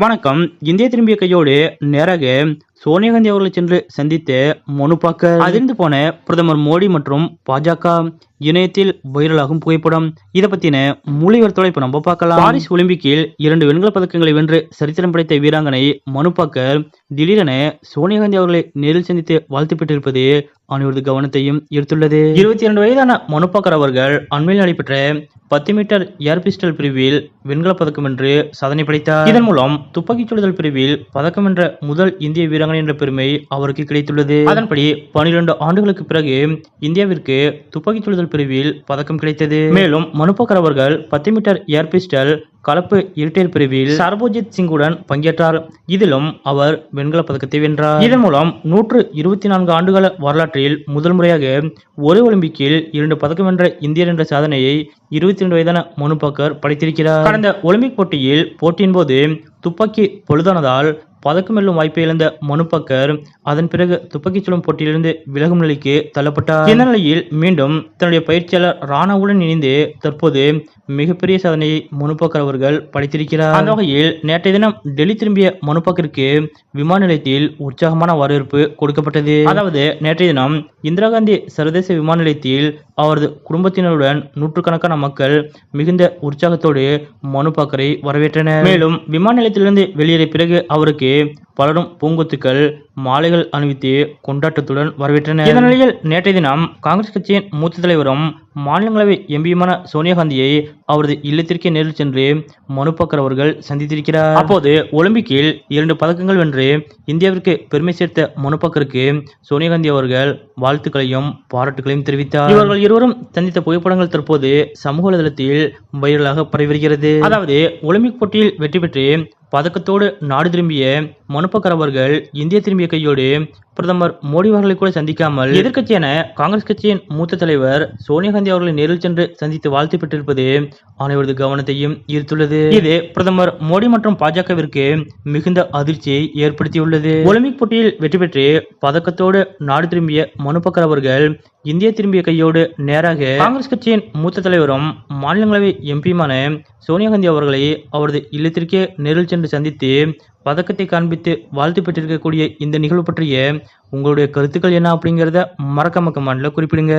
வணக்கம். இந்திய திரும்பிய கையோடு நேராக சோனியா காந்தி அவர்களை சென்று சந்தித்து மனுப்பாக்க அதிர்ந்து போன பிரதமர் மோடி மற்றும் பாஜக இணையத்தில் வைரலாகும் புகைப்படம். இதை பத்தின மூலிவர்த்தோட இப்ப நம்ம பார்க்கலாம். பாரிஸ் ஒலிம்பிக்கில் இரண்டு வெண்கல பதக்கங்களை வென்று சரித்திரம் படைத்த வீராங்கனை மனுப்பாக்கர் திடீரென சோனியா காந்தி அவர்களை நேரில் சந்தித்து வாழ்த்து பெற்றிருப்பது அனைவரது கவனத்தையும் ஈர்த்துள்ளது. இருபத்தி இரண்டு வயதான மனுப்பாக்கர் அவர்கள் அண்மையில் நடைபெற்ற பத்து மீட்டர் ஏர் பிஸ்டல் பிரிவில் வெண்கல பதக்கம் என்று சாதனை படைத்தார். இதன் மூலம் துப்பாக்கிச் சுடுதல் பிரிவில் பதக்கம் என்ற முதல் இந்திய வீராங்கனை என்ற பெருமை அவருக்கு கிடைத்துள்ளது. அதன்படி பனிரெண்டு ஆண்டுகளுக்கு பிறகு இந்தியாவிற்கு துப்பாக்கி சுடுதல் பிரிவில் பதக்கம் கிடைத்தது. மேலும் மனுபக்கர் அவர்கள் பத்து மீட்டர் ஏர் பிஸ்டல் கலப்பு இரட்டையர் பிரிவில் சர்போஜித் சிங்குடன் பங்கேற்றார். இதிலும் அவர் வெண்கல பதக்கத்தை வென்றார். இதன் மூலம் நூற்று இருபத்தி நான்கு ஆண்டுகால வரலாற்றில் முதல் முறையாக ஒரே ஒலிம்பிக்கில் இரண்டு பதக்கம் வென்ற இந்தியர் என்ற சாதனையை இருபத்தி ரெண்டு வயதான மனுபாக்கர் படைத்திருக்கிறார். கடந்த ஒலிம்பிக் போட்டியில் போட்டியின் போது துப்பாக்கி பொழுதானதால் பதக்கம் வெல்லும் வாய்ப்பை இழந்த மனுபாக்கர் அதன் பிறகு துப்பாக்கிச் சுடும் போட்டியிலிருந்து விலகும் நிலைக்கு தள்ளப்பட்டார். இந்த நிலையில் மீண்டும் தன்னுடைய பயிற்சியாளர் ராணாவுடன் இணைந்து தற்போது மிகப்பெரிய சாதனையை மனுபாக்கர் அவர்கள் படைத்திருக்கிறார். அந்த வகையில் நேற்றைய தினம் டெல்லி திரும்பிய மனுபாக்கருக்கு விமான நிலையத்தில் உற்சாகமான வரவேற்பு கொடுக்கப்பட்டது. அதாவது நேற்றைய தினம் இந்திரா காந்தி சர்வதேச விமான நிலையத்தில் அவரது குடும்பத்தினருடன் நூற்றுக்கணக்கான மக்கள் மிகுந்த உற்சாகத்தோடு மனுபாக்கரை வரவேற்றனர். மேலும் விமான நிலையத்திலிருந்து வெளியேறிய பிறகு அவருக்கு பலரும் பூங்கொத்துக்கள் மாலைகள் அணிவித்து கொண்டாட்டத்துடன் வரவேற்றனர். இந்த நிலையில் நேற்றைய தினம் காங்கிரஸ் கட்சியின் மூத்த தலைவரும் மாநிலங்களவை எம்பியுமான சோனியா காந்தியை அவரது இல்லத்திற்கே நேரில் சென்று மனுபாக்கர் அவர்கள் சந்தித்திருக்கிறார். அப்போது ஒலிம்பிக்கில் இரண்டு பதக்கங்கள் வென்று இந்தியாவிற்கு பெருமை சேர்த்த மனுபாக்கருக்கு சோனியா காந்தி அவர்கள் வாழ்த்துக்களையும் பாராட்டுகளையும் தெரிவித்தார். இவர்கள் இருவரும் சந்தித்த புகைப்படங்கள் தற்போது சமூக வலைதளத்தில் வைரலாக பரவி வருகிறது. அதாவது ஒலிம்பிக் போட்டியில் வெற்றி பெற்று பதக்கத்தோடு நாடு திரும்பிய மனுப்பக்கர் அவர்கள் இந்திய திரும்பிய கையோடு பிரதமர் மோடி அவர்களை கூட சந்திக்காமல் எதிர்கட்சியான காங்கிரஸ் கட்சியின் மூத்த தலைவர் சோனியா காந்தி அவர்களை நேரில் சென்று சந்தித்து வாழ்த்து பெற்றிருப்பது அனைவரது கவனத்தையும் ஈர்த்துள்ளது. இது பிரதமர் மோடி மற்றும் பாஜகவிற்கு மிகுந்த அதிர்ச்சியை ஏற்படுத்தியுள்ளது. ஒலிம்பிக் போட்டியில் வெற்றி பெற்று பதக்கத்தோடு நாடு திரும்பிய மனுபக்கர் அவர்கள் இந்திய திரும்பிய கையோடு நேராக காங்கிரஸ் கட்சியின் மூத்த தலைவரும் மாநிலங்களவை எம்பியுமான சோனியா காந்தி அவர்களை அவரது இல்லத்திற்கே நேரில் சென்று சந்தித்து பதக்கத்தை காண்பித்து வாழ்த்து பெற்றிருக்கக்கூடிய இந்த நிகழ்வு பற்றிய உங்களுடைய கருத்துக்கள் என்ன அப்படிங்கிறத மறக்காம கமெண்ட்ல குறிப்பிடுங்க.